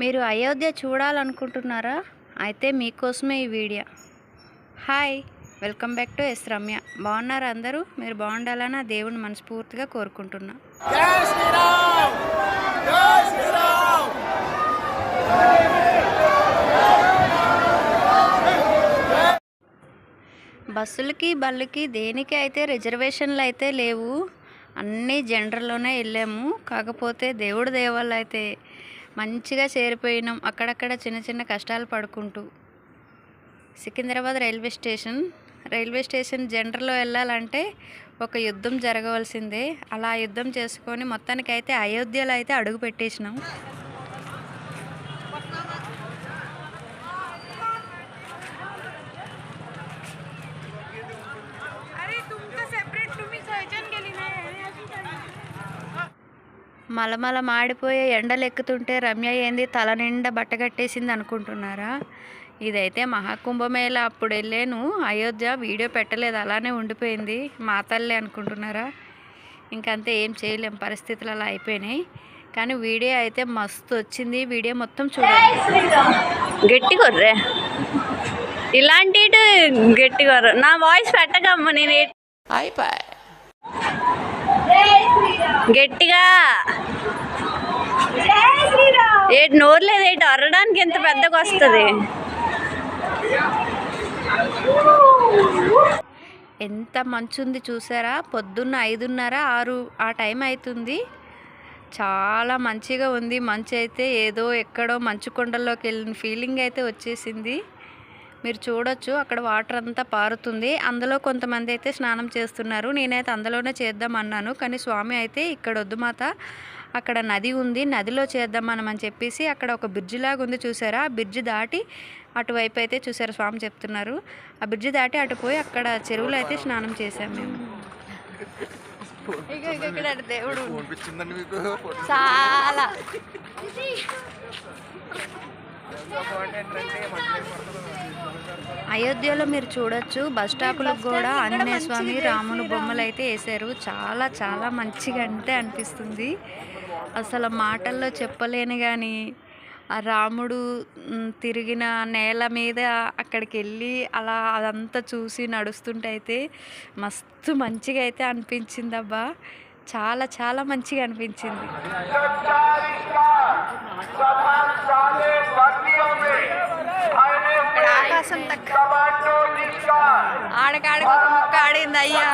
మీరు అయోధ్య చూడాలనుకుంటున్నారా? అయితే మీకోసమే ఈ video. Hi welcome back to S Ramya. బాగున్నారా అందరూ? మీరు బాగుండాలని ఆ దేవుని మనస్ఫూర్తిగా కోరుకుంటున్నా. బస్సులకి బళ్ళకి దేనికి అయితే రిజర్వేషన్లు అయితే లేవు అన్నీ జనరల్లోనే వెళ్ళాము. కాకపోతే దేవుడి దేవాళ్ళు అయితే మంచిగా చేరిపోయినాం. అక్కడక్కడ చిన్న చిన్న కష్టాలు పడుకుంటూ. Secunderabad railway station. Railway station జనరల్లో వెళ్ళాలంటే ఒక యుద్ధం జరగవలసిందే. అలా యుద్ధం చేసుకొని మొత్తానికైతే అయోధ్యలో అయితే అడుగు పెట్టేసినాం. మలమల మాడిపోయే ఎండలు ఎక్కుతుంటే రమ్య ఏంది? తల నిండా బట్ట కట్టేసింది అనుకుంటున్నారా? ఇదైతే మహాకుంభమేళ. అప్పుడు వెళ్ళాను అయోధ్య వీడియో పెట్టలేదు. అలానే ఉండిపోయింది. మా తల్లి అనుకుంటున్నారా? ఇంకంతే ఏం చేయలేం. పరిస్థితులు అలా అయిపోయినాయి. కానీ వీడియో అయితే మస్తు వచ్చింది వీడియో మొత్తం చూడండి. గట్టి కొర్రే ఇలాంటి గట్టి కొర్ర నా వాయిస్ పెట్టకమ్మ నేను ఏ- గట్టిగా. ఏటి నోరు లేదు ఏటి అరడానికి ఎంత పెద్దగా వస్తుంది? ఎంత మంచు ఉంది చూసారా? పొద్దున్న ఐదున్నర ఆరు ఆ టైం అవుతుంది చాలా మంచిగా ఉంది. మంచు అయితే ఏదో ఎక్కడో మంచు కొండల్లోకి వెళ్ళిన ఫీలింగ్ అయితే వచ్చేసింది. మీరు చూడొచ్చు అక్కడ వాటర్ అంతా పారుతుంది. అందులో కొంతమంది అయితే స్నానం చేస్తున్నారు. నేనైతే అందులోనే చేద్దాం అన్నాను కానీ స్వామి అయితే ఇక్కడ వద్దు మాత. అక్కడ నది ఉంది. నదిలో చేద్దాం మనం అని చెప్పేసి అక్కడ ఒక బ్రిడ్జి లాగా ఉంది చూసారా? ఆ బ్రిడ్జి దాటి అటువైపు అయితే చూసారు స్వామి చెప్తున్నారు. ఆ బ్రిడ్జి దాటి అటు పోయి అక్కడ చెరువులో అయితే స్నానం చేసాం మేము. ఇక్కడ దేవుడు చాలా. అయోధ్యలో మీరు చూడొచ్చు. బస్ స్టాపులకు కూడా ఆంజనేయ స్వామి రాముని బొమ్మలు అయితే వేశారు. చాలా చాలా మంచిగా అంటే అనిపిస్తుంది. అసలు మాటల్లో చెప్పలేను కానీ ఆ రాముడు తిరిగిన నేల మీద అక్కడికి వెళ్ళి అలా అదంతా చూసి నడుస్తుంటే అయితే మస్తు మంచిగా అయితే అనిపించింది అబ్బా చాలా చాలా మంచిగా అనిపించింది. ఆకాశం తక్కువ ఆడకాడకి ఒక ముక్క ఆడింది అయ్యా.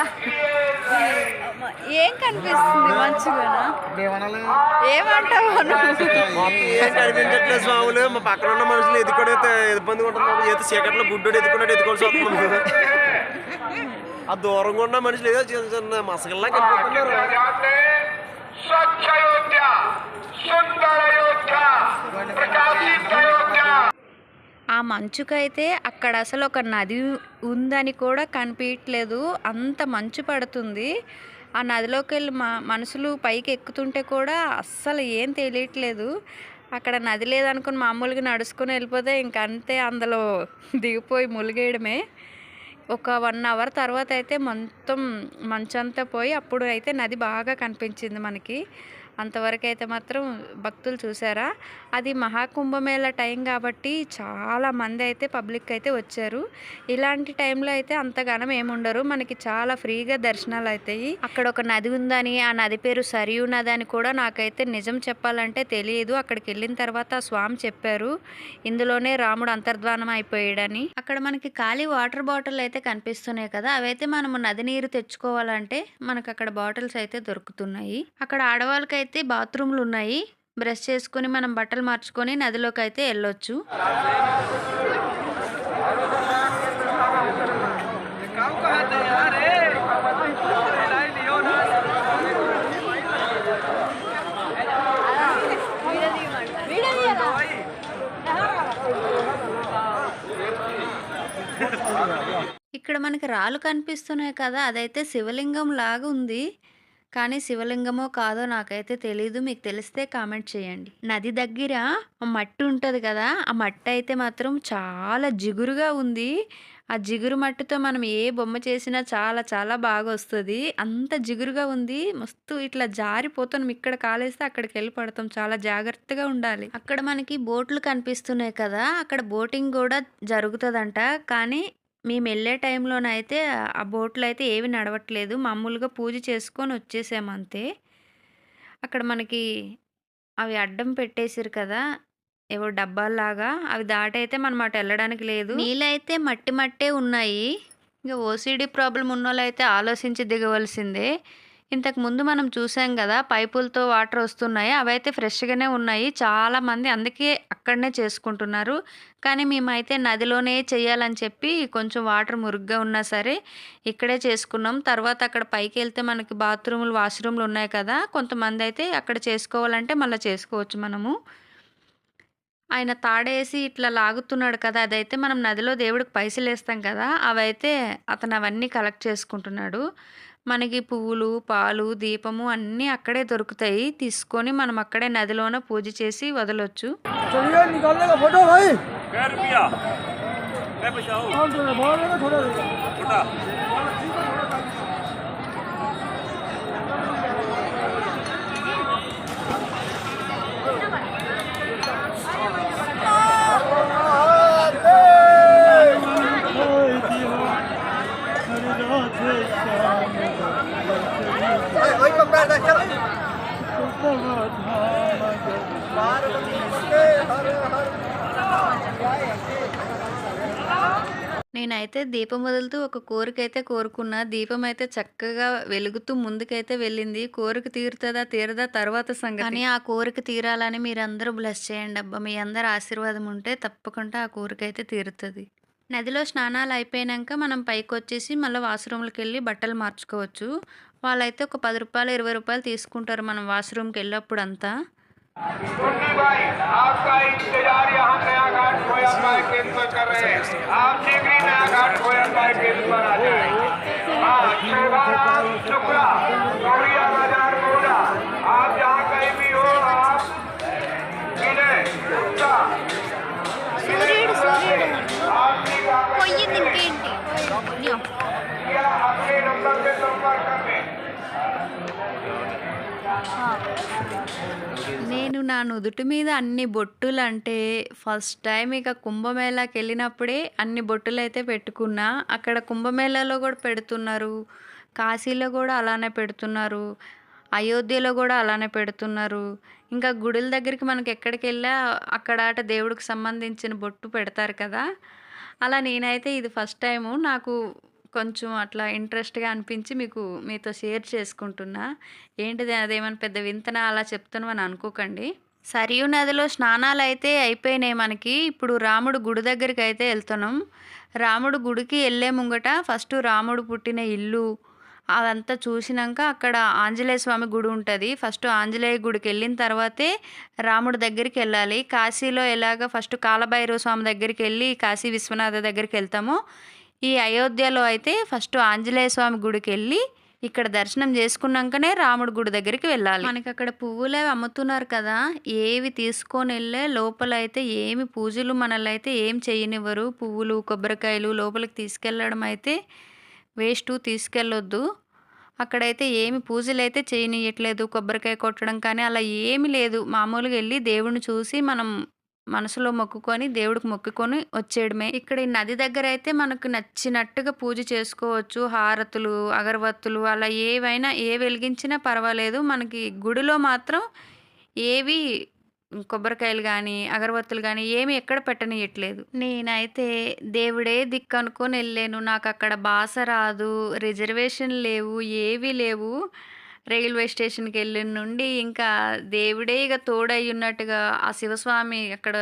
ఏం కనిపిస్తుంది మంచిగానా ఏమంటావు? ఏం కనిపించట్లేదు స్వాములు మా పక్కన ఉన్న మనుషులు ఎదుకోవడం ఇబ్బంది ఉంటున్నారు ఏదో చీకట్లో గుడ్డోడు ఎదుకున్నట్టు ఎదుకోవాల్సి వస్తుంది. ఆ దూరంగా ఉన్న మనుషులు ఏదో చిన్న చిన్న ఆ మంచుకైతే అక్కడ అసలు ఒక నది ఉందని కూడా కనిపించట్లేదు అంత మంచు పడుతుంది. ఆ నదిలోకి వెళ్ళి మా మనుషులు పైకి ఎక్కుతుంటే కూడా అస్సలు ఏం తెలియట్లేదు. అక్కడ నది లేదనుకుని మామూలుగా నడుచుకొని వెళ్ళిపోతే ఇంకంతే అందులో దిగిపోయి ములిగేయడమే. ఒక వన్ అవర్ తర్వాత అయితే మొత్తం మంచంతా పోయి అప్పుడు అయితే నది బాగా కనిపించింది మనకి. అంతవరకు అయితే మాత్రం భక్తులు చూసారా? అది మహాకుంభమేళ టైం కాబట్టి చాలా మంది అయితే పబ్లిక్ అయితే వచ్చారు. ఇలాంటి టైంలో అయితే అంతగానం ఏముండరు మనకి చాలా ఫ్రీగా దర్శనాలు అవుతాయి అక్కడ ఒక నది ఉందని ఆ నది పేరు సరియు నది అని కూడా నాకైతే నిజం చెప్పాలంటే తెలియదు. అక్కడికి వెళ్ళిన తర్వాత స్వామి చెప్పారు ఇందులోనే రాముడు అంతర్ధానం అయిపోయాడని. అక్కడ మనకి ఖాళీ వాటర్ బాటిల్ అయితే కనిపిస్తున్నాయి కదా అవైతే మనము నది నీరు తెచ్చుకోవాలంటే మనకు అక్కడ బాటిల్స్ అయితే దొరుకుతున్నాయి. అక్కడ ఆడవాళ్ళకైతే బాత్రూమ్లు ఉన్నాయి. బ్రష్ చేసుకొని మనం బట్టలు మార్చుకొని నదిలోకి అయితే వెళ్ళొచ్చు. ఇక్కడ మనకి రాళ్ళు కనిపిస్తున్నాయి కదా అదైతే శివలింగం లాగా ఉంది కానీ శివలింగమో కాదో నాకైతే తెలీదు. మీకు తెలిస్తే కామెంట్ చేయండి. నది దగ్గర ఆ మట్టి ఉంటుంది కదా ఆ మట్టి అయితే మాత్రం చాలా జిగురుగా ఉంది. ఆ జిగురు మట్టితో మనం ఏ బొమ్మ చేసినా చాలా చాలా బాగా వస్తుంది. అంత జిగురుగా ఉంది. మస్తు ఇట్లా జారిపోతాం. ఇక్కడ కాలేస్తే అక్కడికి వెళ్ళి పడతాం. చాలా జాగ్రత్తగా ఉండాలి. అక్కడ మనకి బోట్లు కనిపిస్తున్నాయి కదా అక్కడ బోటింగ్ కూడా జరుగుతుందంట. కానీ మేము వెళ్ళే టైంలోనైతే ఆ బోట్లు అయితే ఏవి నడవట్లేదు. మామూలుగా పూజ చేసుకొని వచ్చేసాము అంతే అక్కడ మనకి అవి అడ్డం పెట్టేసారు కదా ఏవో డబ్బాల్లాగా. అవి దాటైతే మనం అటు వెళ్ళడానికి లేదు. నీళ్ళైతే మట్టి మట్టే ఉన్నాయి. ఇంకా ఓసిడి ప్రాబ్లం ఉన్నోళ్ళు అయితే ఆలోచించి దిగవలసిందే. ఇంతకు ముందు మనం చూసాం కదా పైపులతో వాటర్ వస్తున్నాయి. అవైతే ఫ్రెష్గానే ఉన్నాయి. చాలామంది అందుకే అక్కడనే చేసుకుంటున్నారు. కానీ మేమైతే నదిలోనే చేయాలని చెప్పి కొంచెం వాటర్ మురుగ్గా ఉన్నా సరే ఇక్కడే చేసుకున్నాం. తర్వాత అక్కడ పైకి వెళ్తే మనకి బాత్రూములు వాష్రూమ్లు ఉన్నాయి కదా కొంతమంది అయితే అక్కడ చేసుకోవాలంటే మళ్ళీ చేసుకోవచ్చు మనము. ఆయన తాడేసి ఇట్లా లాగుతున్నాడు కదా అదైతే మనం నదిలో దేవుడికి పైసలు వేస్తాం కదా అవైతే అతను అవన్నీ కలెక్ట్ చేసుకుంటున్నాడు. మనకి పువ్వులు పాలు దీపము అన్నీ అక్కడే దొరుకుతాయి. తీసుకొని మనం అక్కడే నదిలోన పూజ చేసి వదలొచ్చు. ఫోటో నేనైతే దీపం వదులుతూ ఒక కోరిక అయితే కోరుకున్నా. దీపం అయితే చక్కగా వెలుగుతూ ముందుకైతే వెళ్ళింది. కోరిక తీరుతుందా తీరదా తర్వాత సంగతి. కానీ ఆ కోరిక తీరాలని మీరందరూ బ్లెస్ చేయండి అబ్బా. మీ అందరు ఆశీర్వాదం ఉంటే తప్పకుండా ఆ కోరిక అయితే తీరుతుంది. నదిలో స్నానాలు అయిపోయాక మనం పైకి వచ్చేసి మళ్ళీ వాష్రూమ్కి వెళ్ళి బట్టలు మార్చుకోవచ్చు. వాళ్ళైతే ఒక పది రూపాయలు ఇరవై రూపాయలు తీసుకుంటారు మనం వాష్రూమ్కి వెళ్ళినప్పుడు అంతా పోయింది ఇంకేంటి నేను నా నుదుటి మీద అన్ని బొట్టులు అంటే ఫస్ట్ టైం ఇక కుంభమేళాకి వెళ్ళినప్పుడే అన్ని బొట్టులు అయితే పెట్టుకున్నా. అక్కడ కుంభమేళాలో కూడా పెడుతున్నారు. కాశీలో కూడా అలానే పెడుతున్నారు. అయోధ్యలో కూడా అలానే పెడుతున్నారు. ఇంకా గుడుల దగ్గరికి మనకి ఎక్కడికి వెళ్ళా అక్కడ అట దేవుడికి సంబంధించిన బొట్టు పెడతారు కదా. అలా నేనైతే ఇది ఫస్ట్ టైము. నాకు కొంచెం అట్లా ఇంట్రెస్ట్గా అనిపించి మీకు మీతో షేర్ చేసుకుంటున్నా. ఏంటిది? అదేమైనా పెద్ద వింతన? అలా చెప్తాను అని అనుకోకండి. సరియు నదిలో స్నానాలు అయితే అయిపోయినాయి మనకి. ఇప్పుడు రాముడు గుడి దగ్గరికి అయితే వెళ్తున్నాం. రాముడు గుడికి వెళ్ళే ముంగట ఫస్ట్ రాముడు పుట్టిన ఇల్లు అదంతా చూసినాక అక్కడ ఆంజనేయ స్వామి గుడి ఉంటుంది. ఫస్ట్ ఆంజనేయ గుడికి వెళ్ళిన తర్వాతే రాముడి దగ్గరికి వెళ్ళాలి. కాశీలో ఎలాగ ఫస్ట్ కాలభైరవ స్వామి దగ్గరికి వెళ్ళి కాశీ విశ్వనాథ దగ్గరికి వెళ్తామో. ఈ అయోధ్యలో అయితే ఫస్ట్ ఆంజనేయ స్వామి గుడికి వెళ్ళి ఇక్కడ దర్శనం చేసుకున్నాకనే రాముడు గుడి దగ్గరికి వెళ్ళాలి. మనకి అక్కడ పువ్వులు అవి అమ్ముతున్నారు కదా. ఏవి తీసుకొని వెళ్ళే లోపల అయితే ఏమి పూజలు మనల్ని అయితే ఏం చేయనివ్వరు. పువ్వులు కొబ్బరికాయలు లోపలికి తీసుకెళ్ళడం అయితే వేస్ట్ తీసుకెళ్ళొద్దు. అక్కడైతే ఏమి పూజలు అయితే చేయనియట్లేదు. కొబ్బరికాయ కొట్టడం కానీ అలా ఏమి లేదు. మామూలుగా వెళ్ళి దేవుడిని చూసి మనం మనసులో మొక్కుకొని దేవుడికి మొక్కుకొని వచ్చేయడమే. ఇక్కడ ఈ నది దగ్గర అయితే మనకు నచ్చినట్టుగా పూజ చేసుకోవచ్చు. హారతులు అగరబత్తులు అలా ఏవైనా ఏ వెలిగించినా పర్వాలేదు. మనకి గుడిలో మాత్రం ఏవి కొబ్బరికాయలు కానీ అగరబత్తులు కానీ ఏమి ఎక్కడ పెట్టనియట్లేదు. నేనైతే దేవుడే దిక్కు అనుకొని వెళ్ళాను. నాకు అక్కడ బాస రాదు రిజర్వేషన్ లేవు ఏవి లేవు. రైల్వే స్టేషన్కి వెళ్ళిన నుండి ఇంకా దేవుడే ఇక తోడై ఉన్నట్టుగా ఆ శివస్వామి అక్కడ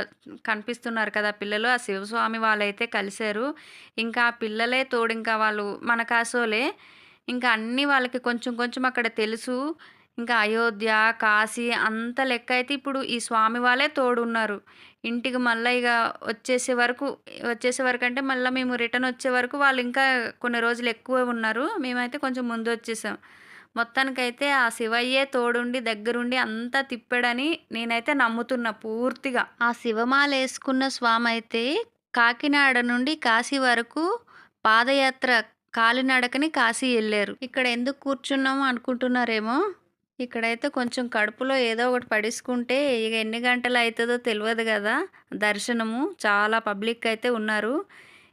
కనిపిస్తున్నారు కదా పిల్లలు ఆ శివస్వామి వాళ్ళైతే కలిశారు. ఇంకా ఆ పిల్లలే తోడు ఇంకా వాళ్ళు మన కాసోలే. ఇంకా అన్నీ వాళ్ళకి కొంచెం కొంచెం అక్కడ తెలుసు. ఇంకా అయోధ్య కాశీ అంత లెక్క అయితే ఇప్పుడు ఈ స్వామి వాళ్ళే తోడున్నారు ఇంటికి మళ్ళీ ఇక వచ్చేసే వరకు వచ్చేసే వరకు అంటే మళ్ళీ మేము రిటర్న్ వచ్చే వరకు వాళ్ళు ఇంకా కొన్ని రోజులు ఎక్కువ ఉన్నారు. మేమైతే కొంచెం ముందు వచ్చేసాం. మొత్తానికైతే ఆ శివయ్యే తోడుండి దగ్గరుండి అంతా తిప్పాడని నేనైతే నమ్ముతున్నా పూర్తిగా. ఆ శివమాల వేసుకున్న స్వామి అయితే కాకినాడ నుండి కాశీ వరకు పాదయాత్ర కాలినడకని కాశీ వెళ్ళారు ఇక్కడ ఎందుకు కూర్చున్నాము అనుకుంటున్నారేమో? ఇక్కడైతే కొంచెం కడుపులో ఏదో ఒకటి పడేసుకుంటే ఇక ఎన్ని గంటలు అవుతుందో తెలియదు కదా. దర్శనము చాలా పబ్లిక్ అయితే ఉన్నారు.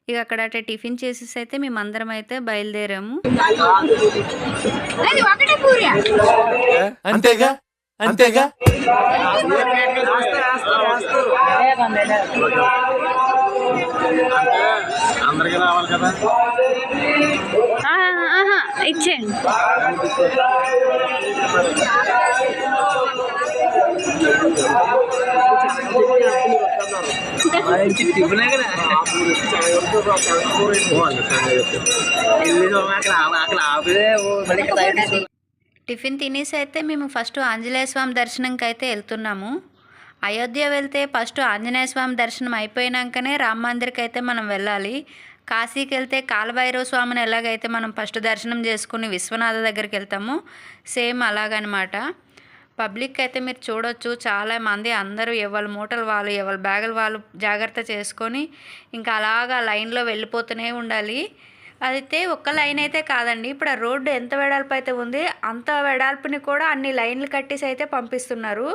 ఇక అక్కడ అట్టే టిఫిన్ చేసేసి అయితే మేమందరం అయితే బయలుదేరాము. అంతేగా అంతేగా అందరికీ రావాలి కదా ఆ, ఆహా, ఇచ్చేయండి. టిఫిన్ తినేసి అయితే మేము ఫస్ట్ ఆంజనేయ స్వామి దర్శనంకి అయితే వెళ్తున్నాము. అయోధ్య వెళ్తే ఫస్ట్ ఆంజనేయ స్వామి దర్శనం అయిపోయినాకనే రామ మందిర్కి అయితే మనం వెళ్ళాలి. కాశీకి వెళ్తే కాలభైరవ స్వామిని ఎలాగైతే మనం ఫస్ట్ దర్శనం చేసుకుని విశ్వనాథ దగ్గరికి వెళ్తామో సేమ్ అలాగనమాట. పబ్లిక్ అయితే మీరు చూడొచ్చు. చాలా మంది అందరూ ఎవరి మూటలు వాళ్ళు ఎవరి బ్యాగులు వాళ్ళు జాగ్రత్త చేసుకొని ఇంకా అలాగా లైన్లో వెళ్ళిపోతూనే ఉండాలి. అయితే ఒక్క లైన్ అయితే కాదండి. ఇప్పుడు ఆ రోడ్డు ఎంత వెడల్పు అయితే ఉంది అంత వెడల్పుని కూడా అన్ని లైన్లు కట్టేసి అయితే పంపిస్తున్నారు.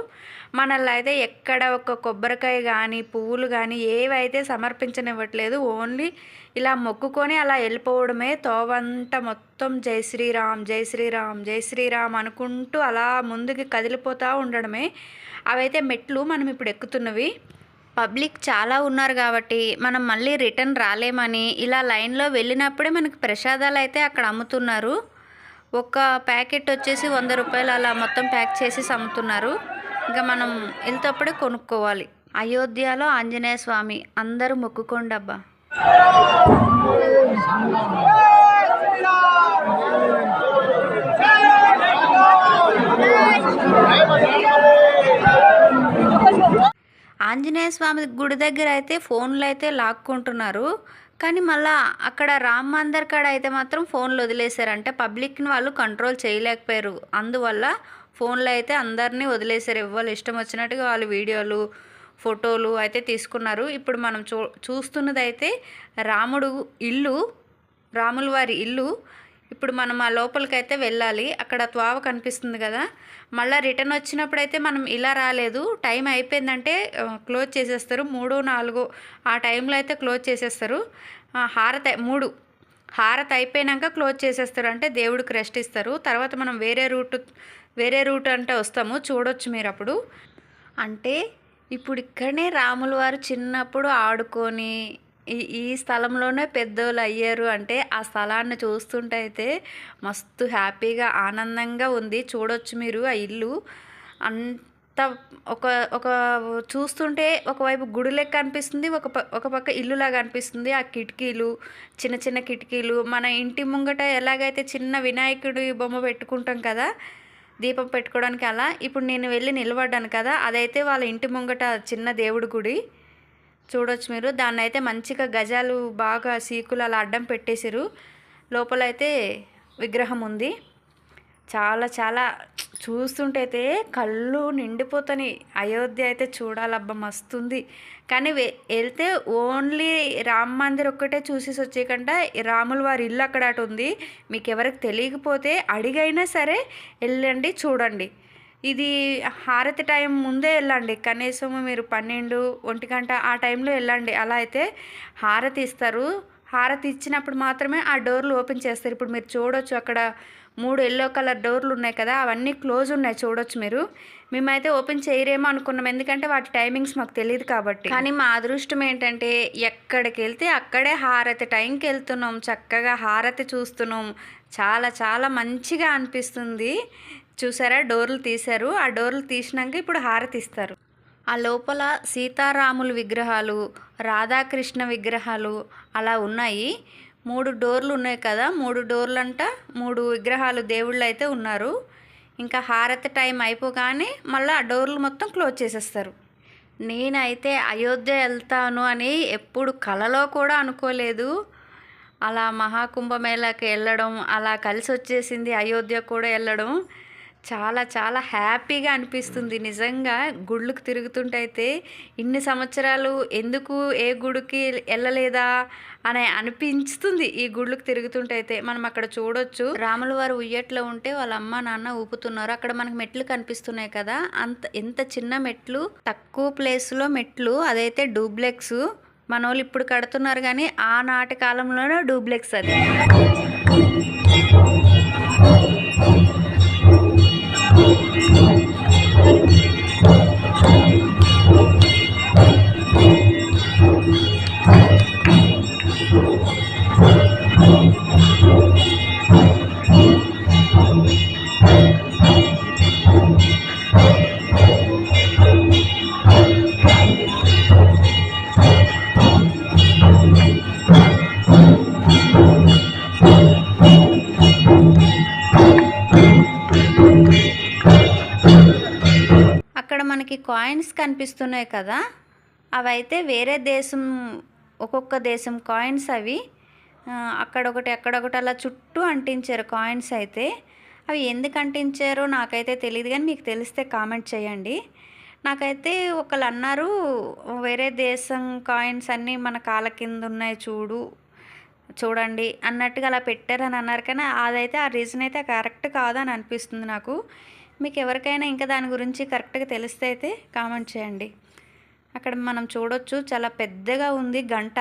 మనల్ని అయితే ఎక్కడ ఒక కొబ్బరికాయ కానీ పువ్వులు కానీ ఏవైతే సమర్పించనివ్వట్లేదు ఓన్లీ ఇలా మొక్కుకొని అలా వెళ్ళిపోవడమే తోవంట మొత్తం జై శ్రీరామ్ జై శ్రీరామ్ జై శ్రీరామ్ అనుకుంటూ అలా ముందుకి కదిలిపోతూ ఉండడమే. అవైతే మెట్లు మనం ఇప్పుడు ఎక్కుతున్నవి. పబ్లిక్ చాలా ఉన్నారు కాబట్టి మనం మళ్ళీ రిటర్న్ రాలేమని ఇలా లైన్లో వెళ్ళినప్పుడే మనకి ప్రసాదాలు అయితే అక్కడ అమ్ముతున్నారు. ఒక ప్యాకెట్ వచ్చేసి వంద రూపాయలు అలా మొత్తం ప్యాక్ చేసి అమ్ముతున్నారు. ఇంకా మనం వెళ్తేప్పుడే కొనుక్కోవాలి. అయోధ్యలో ఆంజనేయ స్వామి అందరూ మొక్కుకోండి అబ్బా. ఆంజనేయ స్వామి గుడి దగ్గర అయితే ఫోన్లు అయితే లాక్కుంటున్నారు. కానీ మళ్ళా అక్కడ రామ్ మందర్ కాడ అయితే మాత్రం ఫోన్లు వదిలేశారు అంటే పబ్లిక్ని వాళ్ళు కంట్రోల్ చేయలేకపోయారు. అందువల్ల ఫోన్లు అయితే అందరినీ వదిలేశారు. ఎవరు ఇష్టం వచ్చినట్టుగా వాళ్ళు వీడియోలు ఫోటోలు అయితే తీసుకున్నారు. ఇప్పుడు మనం చూ చూస్తున్నదైతే రాముడు ఇల్లు రాముల వారి ఇల్లు ఇప్పుడు మనం ఆ లోపలికైతే వెళ్ళాలి. అక్కడ త్వావ కనిపిస్తుంది కదా. మళ్ళీ రిటర్న్ వచ్చినప్పుడు అయితే మనం ఇలా రాలేదు. టైం అయిపోయిందంటే క్లోజ్ చేసేస్తారు. మూడు నాలుగు ఆ టైంలో అయితే క్లోజ్ చేసేస్తారు. హారత మూడు. హారత అయిపోయాక క్లోజ్ చేసేస్తారు. అంటే దేవుడికి రెస్ట్ ఇస్తారు. తర్వాత మనం వేరే రూట్ వేరే రూట్ అంటే వస్తాము. చూడొచ్చు మీరు అప్పుడు. అంటే ఇప్పుడు ఇక్కడనే రాముల వారు చిన్నప్పుడు ఆడుకొని ఈ ఈ స్థలంలోనే పెద్దోళ్ళు అయ్యారు. అంటే ఆ స్థలాన్ని చూస్తుంటే అయితే మస్తు హ్యాపీగా ఆనందంగా ఉంది. చూడొచ్చు మీరు ఆ ఇల్లు. అంత ఒక ఒక చూస్తుంటే ఒకవైపు గుడి లెక్క అనిపిస్తుంది. ఒక ప ఒక పక్క ఇల్లులాగా అనిపిస్తుంది. ఆ కిటికీలు చిన్న చిన్న కిటికీలు. మన ఇంటి ముంగట ఎలాగైతే చిన్న వినాయకుడి బొమ్మ పెట్టుకుంటాం కదా దీపం పెట్టుకోవడానికి అలా. ఇప్పుడు నేను వెళ్ళి నిలబడ్డాను కదా అదైతే వాళ్ళ ఇంటి ముంగట చిన్న దేవుడి గుడి. చూడొచ్చు మీరు. దాన్ని అయితే మంచిగా గజాలు బాగా సీకులు అలా అడ్డం పెట్టేశారు లోపల అయితే విగ్రహం ఉంది. చాలా చాలా చూస్తుంటే అయితే కళ్ళు నిండిపోతాయి అయోధ్య అయితే చూడాలబ్బా మస్తుంది. కానీ వె- వెళ్తే ఓన్లీ రామ మందిర్ ఒక్కటే చూసేసి వచ్చేకంటే రాముల వారి ఇల్లు అక్కడ ఉంది. మీకు ఎవరికి తెలియకపోతే అడిగైనా సరే వెళ్ళండి చూడండి. ఇది హారతి టైం ముందే వెళ్ళండి. కనీసం మీరు పన్నెండు ఒంటి గంట ఆ టైంలో వెళ్ళండి. అలా అయితే హారతి ఇస్తారు. హారతి ఇచ్చినప్పుడు మాత్రమే ఆ డోర్లు ఓపెన్ చేస్తారు. ఇప్పుడు మీరు చూడొచ్చు అక్కడ మూడు ఎల్లో కలర్ డోర్లు ఉన్నాయి కదా అవన్నీ క్లోజ్ ఉన్నాయి చూడొచ్చు మీరు. మేమైతే ఓపెన్ చేయరేమో అనుకున్నాం. ఎందుకంటే వాటి టైమింగ్స్ మాకు తెలియదు కాబట్టి. కానీ మా అదృష్టం ఏంటంటే ఎక్కడికి వెళ్తే అక్కడే హారతి టైంకి వెళ్తున్నాం. చక్కగా హారతి చూస్తున్నాం. చాలా చాలా మంచిగా అనిపిస్తుంది. చూసారా? డోర్లు తీశారు. ఆ డోర్లు తీసినాక ఇప్పుడు హారతి ఇస్తారు. ఆ లోపల సీతారాముల విగ్రహాలు రాధాకృష్ణ విగ్రహాలు అలా ఉన్నాయి. మూడు డోర్లు ఉన్నాయి కదా? మూడు డోర్లు మూడు విగ్రహాలు దేవుళ్ళు అయితే ఉన్నారు. ఇంకా హారతి టైం అయిపోగానే మళ్ళీ ఆ డోర్లు మొత్తం క్లోజ్ చేసేస్తారు. నేనైతే అయోధ్య వెళ్తాను అని ఎప్పుడు కలలో కూడా అనుకోలేదు. అలా మహాకుంభమేళాకి వెళ్ళడం అలా కలిసి వచ్చేసింది అయోధ్య కూడా వెళ్ళడం. చాలా చాలా హ్యాపీగా అనిపిస్తుంది. నిజంగా గుళ్ళకు తిరుగుతుంటే అయితే ఇన్ని సంవత్సరాలు ఎందుకు ఏ గుడికి వెళ్ళలేదా అని అనిపిస్తుంది ఈ గుళ్ళకు తిరుగుతుంటే అయితే. మనం అక్కడ చూడొచ్చు. రాముల వారు ఉయ్యట్లో ఉంటే వాళ్ళ అమ్మ నాన్న ఊపుతున్నారు. అక్కడ మనకు మెట్లు కనిపిస్తున్నాయి కదా. అంత ఎంత చిన్న మెట్లు తక్కువ ప్లేస్లో మెట్లు అదైతే డూప్లెక్స్. మన వాళ్ళు ఇప్పుడు కడుతున్నారు కానీ ఆనాటి కాలంలోనే డూప్లెక్స్ అది. కాయిన్స్ కనిపిస్తున్నాయి కదా అవైతే వేరే దేశం ఒక్కొక్క దేశం కాయిన్స్ అవి అక్కడొకటి అక్కడొకటి అలా చుట్టూ అంటించారు కాయిన్స్ అయితే. అవి ఎందుకు అంటించారో నాకైతే తెలియదు కానీ మీకు తెలిస్తే కామెంట్ చేయండి. నాకైతే ఒకళ్ళు అన్నారు వేరే దేశం కాయిన్స్ అన్నీ మన కాళ్ళ కింద ఉన్నాయి చూడు చూడండి అన్నట్టుగా అలా పెట్టారని అన్నారు కానీ అదైతే ఆ రీజన్ అయితే కరెక్ట్ కాదని అనిపిస్తుంది నాకు. మీకు ఎవరికైనా ఇంకా దాని గురించి కరెక్ట్గా తెలిస్తే అయితే కామెంట్ చేయండి. అక్కడ మనం చూడొచ్చు చాలా పెద్దగా ఉంది గంట.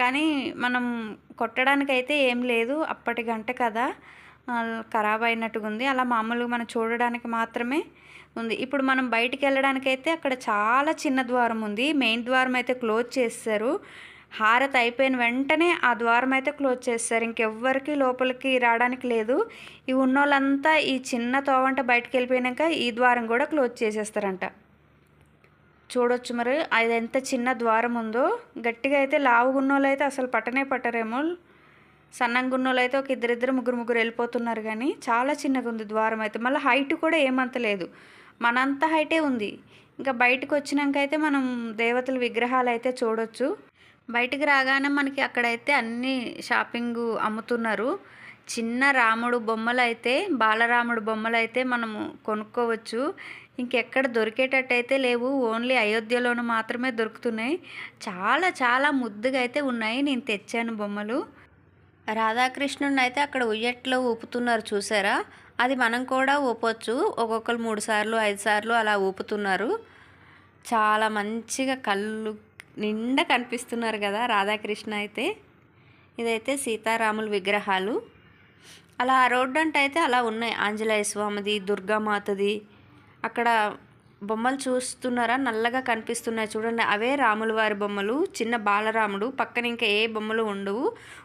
కానీ మనం కొట్టడానికి అయితే ఏం లేదు అప్పటి గంట కదా. ఖరాబ్ అయినట్టుగా ఉంది. అలా మామూలుగా మనం చూడడానికి మాత్రమే ఉంది. ఇప్పుడు మనం బయటికి వెళ్ళడానికైతే అయితే అక్కడ చాలా చిన్న ద్వారం ఉంది. మెయిన్ ద్వారం అయితే క్లోజ్ చేస్తారు హారతి అయిపోయిన వెంటనే ఆ ద్వారం అయితే క్లోజ్ చేస్తారు ఇంకెవ్వరికి లోపలికి రావడానికి లేదు. ఈ ఉన్నోళ్ళంతా ఈ చిన్న తోవంట బయటికి వెళ్ళిపోయాక ఈ ద్వారం కూడా క్లోజ్ చేసేస్తారంట. చూడొచ్చు మరి అది ఎంత చిన్న ద్వారం ఉందో. గట్టిగా అయితే లావుగున్నోళ్ళు అయితే అసలు పట్టనే పట్టరేమో. సన్నంగున్నోళ్ళు అయితే ఒక ఇద్దరిద్దరు ముగ్గురు ముగ్గురు వెళ్ళిపోతున్నారు కానీ చాలా చిన్నగా ఉంది ద్వారం అయితే. మళ్ళీ హైట్ కూడా ఏమంత లేదు. మనంత హైటే ఉంది. ఇంకా బయటకు వచ్చినాక అయితే మనం దేవతల విగ్రహాలు అయితే చూడొచ్చు. బయటికి రాగానే మనకి అక్కడైతే అన్ని షాపింగ్ అమ్ముతున్నారు. చిన్న రాముడు బొమ్మలు అయితే బాలరాముడు బొమ్మలు అయితే మనము కొనుక్కోవచ్చు. ఇంకెక్కడ దొరికేటట్టయితే లేవు. ఓన్లీ అయోధ్యలోను మాత్రమే దొరుకుతున్నాయి. చాలా చాలా ముద్దుగా అయితే ఉన్నాయి నేను తెచ్చాను బొమ్మలు. రాధాకృష్ణుని అయితే అక్కడ ఉయ్యట్లో ఊపుతున్నారు చూసారా? అది మనం కూడా ఊపొచ్చు. ఒక్కొక్కరు మూడు సార్లు ఐదు సార్లు అలా ఊపుతున్నారు. చాలా మంచిగా కళ్ళు నిండా కనిపిస్తున్నారు కదా రాధాకృష్ణ అయితే. ఇదైతే సీతారాముల విగ్రహాలు. అలా ఆ రోడ్డు అంటే అయితే అలా ఉన్నాయి. ఆంజనేయ స్వామిది దుర్గామాతది. అక్కడ బొమ్మలు చూస్తున్నారా? నల్లగా కనిపిస్తున్నాయి చూడండి. అవే రాముల వారి బొమ్మలు. చిన్న బాలరాముడు. పక్కన ఇంకా ఏ బొమ్మలు ఉండవు.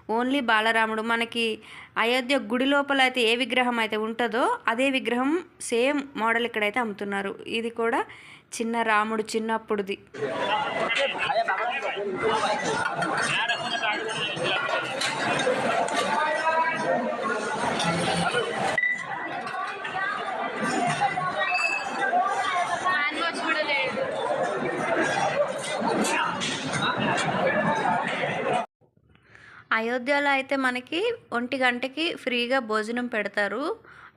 ఓన్లీ బాలరాముడు. మనకి అయోధ్య గుడి లోపల అయితే ఏ విగ్రహం అయితే ఉంటుందో అదే విగ్రహం సేమ్ మోడల్ ఇక్కడైతే అమ్ముతున్నారు. ఇది కూడా చిన్న రాముడు చిన్నప్పుడుది. అయోధ్యలో అయితే మనకి ఒంటి గంటకి ఫ్రీగా భోజనం పెడతారు.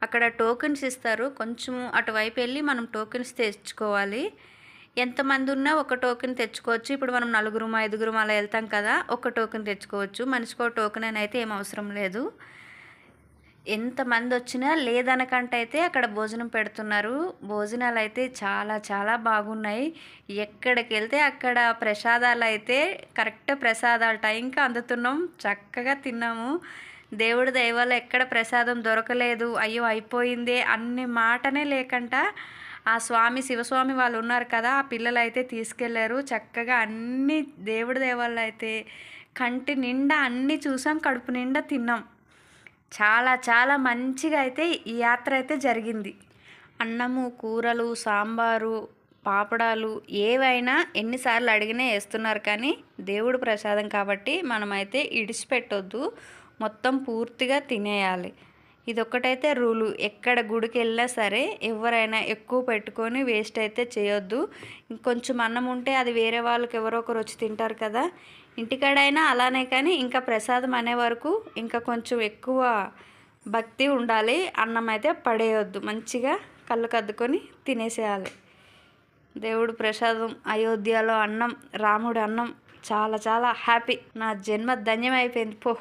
అక్కడ టోకెన్స్ ఇస్తారు. కొంచెం అటువైపు వెళ్ళి మనం టోకెన్స్ తెచ్చుకోవాలి. ఎంతమంది ఉన్నా ఒక టోకెన్ తెచ్చుకోవచ్చు. ఇప్పుడు మనం నలుగురు ఐదుగురు అలా వెళ్తాం కదా ఒక టోకెన్ తెచ్చుకోవచ్చు. మనిషికో టోకెన్ అని అయితే ఏం అవసరం లేదు. ఎంతమంది వచ్చినా లేదనకంటే అయితే అక్కడ భోజనం పెడుతున్నారు. భోజనాలు అయితే చాలా చాలా బాగున్నాయి. ఎక్కడికి వెళ్తే అక్కడ ప్రసాదాలు అయితే కరెక్ట్ ప్రసాదాలు టైంకి అందుతున్నాం. చక్కగా తిన్నాము. దేవుడి దయవల్ల ఎక్కడ ప్రసాదం దొరకలేదు. అయ్యో అయిపోయిందే అన్ని మాటనే లేకంట. ఆ స్వామి శివస్వామి వాళ్ళు ఉన్నారు కదా ఆ పిల్లలు అయితే తీసుకెళ్ళారు. చక్కగా అన్ని దేవుడి దేవాళ్ళు అయితే కంటి నిండా అన్నీ చూసాం కడుపు నిండా తిన్నాం. చాలా చాలా మంచిగా అయితే ఈ యాత్ర అయితే జరిగింది. అన్నము కూరలు సాంబారు పాపడాలు ఏవైనా ఎన్నిసార్లు అడిగినా వేస్తున్నారు కానీ దేవుడు ప్రసాదం కాబట్టి మనమైతే ఇడిచిపెట్టొద్దు. మొత్తం పూర్తిగా తినేయాలి. ఇది ఒక్కటైతే రూలు. ఎక్కడ గుడికి వెళ్ళినా సరే ఎవరైనా ఎక్కువ పెట్టుకొని వేస్ట్ అయితే చేయొద్దు. ఇంకొంచెం అన్నం ఉంటే అది వేరే వాళ్ళకి ఎవరో ఒకరు వచ్చి తింటారు కదా. ఇంటికాడైనా అలానే కానీ ఇంకా ప్రసాదం అనే వరకు ఇంకా కొంచెం ఎక్కువ భక్తి ఉండాలి. అన్నం అయితే పడేయొద్దు. మంచిగా కళ్ళు కద్దుకొని తినేసేయాలి. దేవుడు ప్రసాదం అయోధ్యలో అన్నం రాముడు అన్నం చాలా చాలా హ్యాపీ. నా జన్మ ధన్యమైపోయింది. పో.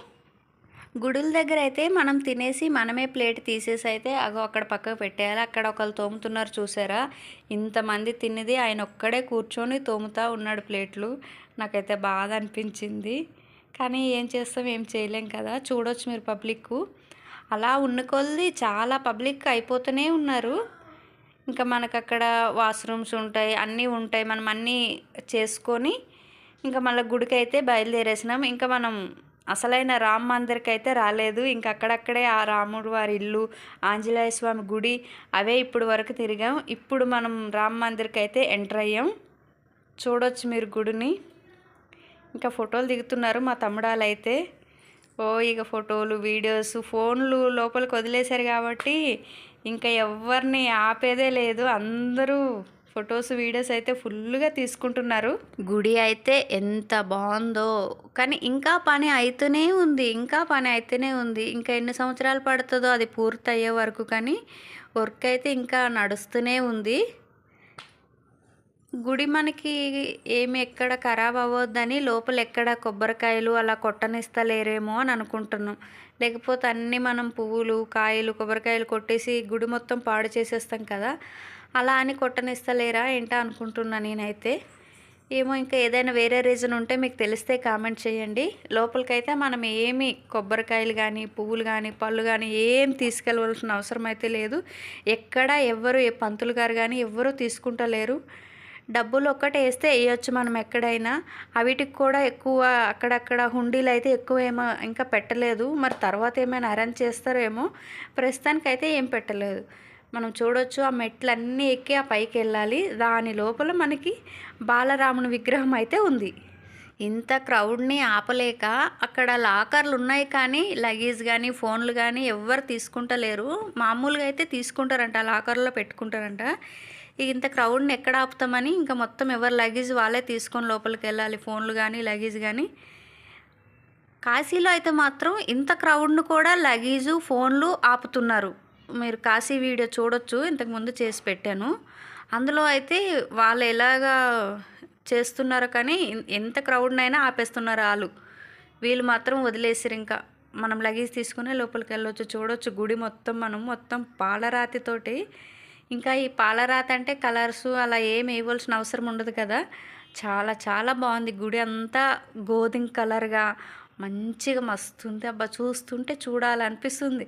గుడుల దగ్గర అయితే మనం తినేసి మనమే ప్లేట్ తీసేసి అయితే అగో అక్కడ పక్కకు పెట్టేయాలి. అక్కడ ఒకళ్ళు తోముతున్నారు చూసారా? ఇంతమంది తిన్నది ఆయన ఒక్కడే కూర్చొని తోముతా ఉన్నాడు ప్లేట్లు. నాకైతే బాధ అనిపించింది. కానీ ఏం చేస్తాం ఏం చేయలేం కదా. చూడొచ్చు మీరు పబ్లిక్ అలా ఉన్న కొలది చాలా పబ్లిక్ అయిపోతూనే ఉన్నారు. ఇంకా మనకు అక్కడ వాష్రూమ్స్ ఉంటాయి అన్నీ ఉంటాయి. మనం అన్నీ చేసుకొని ఇంకా మళ్ళీ గుడికి అయితే బయలుదేరేసినాం. ఇంకా మనం అసలైన రామ్ మందిర్కి అయితే రాలేదు. ఇంకా అక్కడక్కడే ఆ రాముడు వారి ఇల్లు ఆంజనేయ స్వామి గుడి అవే ఇప్పుడు వరకు తిరిగాం. ఇప్పుడు మనం రామ్ మందిర్కి అయితే ఎంటర్ అయ్యాం. చూడొచ్చు మీరు గుడిని. ఇంకా ఫోటోలు దిగుతున్నారు మా తమ్ముడాలు అయితే ఓ ఇక ఫోటోలు వీడియోస్ ఫోన్లు లోపలికి వదిలేశారు కాబట్టి ఇంకా ఎవరిని ఆపేదే లేదు. అందరూ ఫొటోస్ వీడియోస్ అయితే ఫుల్గా తీసుకుంటున్నారు. గుడి అయితే ఎంత బాగుందో. కానీ ఇంకా పని అవుతూనే ఉంది ఇంకా పని అయితేనే ఉంది. ఇంకా ఎన్ని సంవత్సరాలు పడుతుందో అది పూర్తి అయ్యే వరకు కానీ వర్క్ అయితే ఇంకా నడుస్తూనే ఉంది. గుడి మనకి ఏమి ఎక్కడ ఖరాబ్ అవ్వద్దని లోపల ఎక్కడ కొబ్బరికాయలు అలా కొట్టనిస్తలేరేమో అని అనుకుంటున్నాం. లేకపోతే అన్నీ మనం పువ్వులు కాయలు కొబ్బరికాయలు కొట్టేసి గుడి మొత్తం పాడు చేసేస్తాం కదా. అలా అని కొట్టనిస్తలేరా ఏంటో అనుకుంటున్నా నేనైతే. ఏమో ఇంకా ఏదైనా వేరే రీజన్ ఉంటే మీకు తెలిస్తే కామెంట్ చేయండి. లోపలికైతే మనం ఏమి కొబ్బరికాయలు కానీ పువ్వులు కానీ పళ్ళు కానీ ఏం తీసుకెళ్ళవలసిన అవసరం అయితే లేదు. ఎక్కడ ఎవ్వరు ఏ పంతులు గారు కానీ ఎవ్వరూ తీసుకుంటలేరు. డబ్బులు ఒక్కటే వేస్తే వేయొచ్చు మనం ఎక్కడైనా. అవిటికి కూడా ఎక్కువ అక్కడక్కడ హుండీలు అయితే ఎక్కువ ఏమో ఇంకా పెట్టలేదు. మరి తర్వాత ఏమైనా అరేంజ్ చేస్తారేమో ప్రస్తుతానికైతే ఏం పెట్టలేదు. మనం చూడొచ్చు ఆ మెట్లన్నీ ఎక్కి ఆ పైకి వెళ్ళాలి. దాని లోపల మనకి బాలరాముని విగ్రహం అయితే ఉంది. ఇంత క్రౌడ్ని ఆపలేక అక్కడ లాకర్లు ఉన్నాయి కానీ లగేజ్ కానీ ఫోన్లు కానీ ఎవ్వరు తీసుకుంటలేరు. మామూలుగా అయితే తీసుకుంటారంట లాకర్లో పెట్టుకుంటారంట. ఇక ఇంత క్రౌడ్ని ఎక్కడ ఆపుతామని ఇంకా మొత్తం ఎవరు లగేజ్ వాళ్ళే తీసుకొని లోపలికి వెళ్ళాలి. ఫోన్లు కానీ లగేజ్ కానీ కాశీలో అయితే మాత్రం ఇంత క్రౌడ్ను కూడా లగేజు ఫోన్లు ఆపుతున్నారు. మీరు కాశీ వీడియో చూడొచ్చు ఇంతకుముందు చేసి పెట్టాను. అందులో అయితే వాళ్ళు ఎలాగా చేస్తున్నారో కానీ ఎంత క్రౌడ్నైనా ఆపేస్తున్నారు వాళ్ళు వీళ్ళు మాత్రం వదిలేసారు ఇంకా. మనం లగేజ్ తీసుకునే లోపలికి వెళ్ళొచ్చు చూడొచ్చు. గుడి మొత్తం మనం మొత్తం పాలరాతితోటి. ఇంకా ఈ పాలరాతి అంటే కలర్స్ అలా ఏం వేయవలసిన అవసరం ఉండదు కదా. చాలా చాలా బాగుంది. గుడి అంతా గోధుమ కలర్గా మంచిగా మస్తుంది అబ్బా చూస్తుంటే చూడాలనిపిస్తుంది.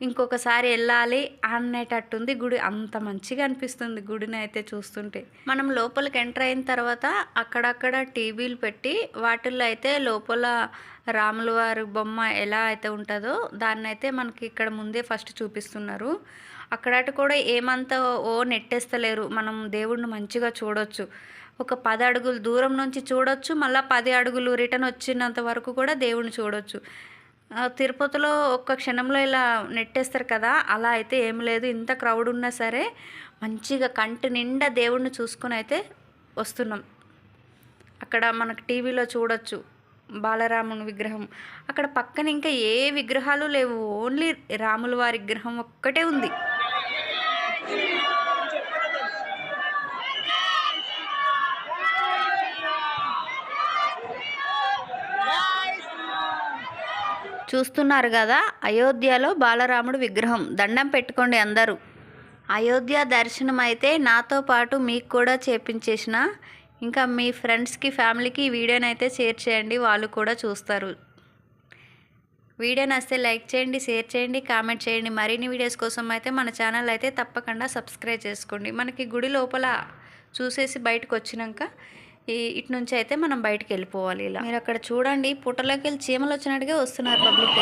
ఇంకొకసారి వెళ్ళాలి అనేటట్టుంది గుడి. అంత మంచిగా అనిపిస్తుంది గుడిని అయితే చూస్తుంటే. మనం లోపలికి ఎంటర్ అయిన తర్వాత అక్కడక్కడ టీవీలు పెట్టి వాటిల్లో అయితే లోపల రాముల వారి బొమ్మ ఎలా అయితే ఉంటుందో దాన్ని అయితే మనకి ఇక్కడ ముందే ఫస్ట్ చూపిస్తున్నారు. అక్కడట కూడా ఏమంత ఓ నెట్టేస్తలేరు. మనం దేవుడిని మంచిగా చూడొచ్చు. ఒక పది అడుగులు దూరం నుంచి చూడొచ్చు. మళ్ళీ పది అడుగులు రిటర్న్ వచ్చినంత వరకు కూడా దేవుడిని చూడొచ్చు. తిరుపతిలో ఒక్క క్షణంలో ఇలా నెట్టేస్తారు కదా అలా అయితే ఏం లేదు. ఇంత క్రౌడ్ ఉన్నా సరే మంచిగా కంటి నిండా దేవుడిని చూసుకొని అయితే వస్తున్నాం. అక్కడ మనకు టీవీలో చూడొచ్చు బాలరాముని విగ్రహం. అక్కడ పక్కన ఇంకా ఏ విగ్రహాలు లేవు. ఓన్లీ రాముల వారి విగ్రహం ఒక్కటే ఉంది. చూస్తున్నారు కదా అయోధ్యలో బాలరాముడు విగ్రహం. దండం పెట్టుకోండి అందరూ. అయోధ్య దర్శనం అయితే నాతో పాటు మీకు కూడా చేపించేసిన ఇంకా మీ ఫ్రెండ్స్కి ఫ్యామిలీకి ఈ వీడియోని అయితే షేర్ చేయండి వాళ్ళు కూడా చూస్తారు. వీడియో నచ్చితే లైక్ చేయండి షేర్ చేయండి కామెంట్ చేయండి. మరిన్ని వీడియోస్ కోసం అయితే మన ఛానల్ అయితే తప్పకుండా సబ్స్క్రైబ్ చేసుకోండి. మనకి గుడి లోపల చూసేసి బయటకు వచ్చినాక ఈ ఇటు నుంచి అయితే మనం బయటకు వెళ్ళిపోవాలి ఇలా. మీరు అక్కడ చూడండి పుట్టలోకి వెళ్ళి చీమలు వచ్చినట్టుగా వస్తున్నారు పబ్లిక్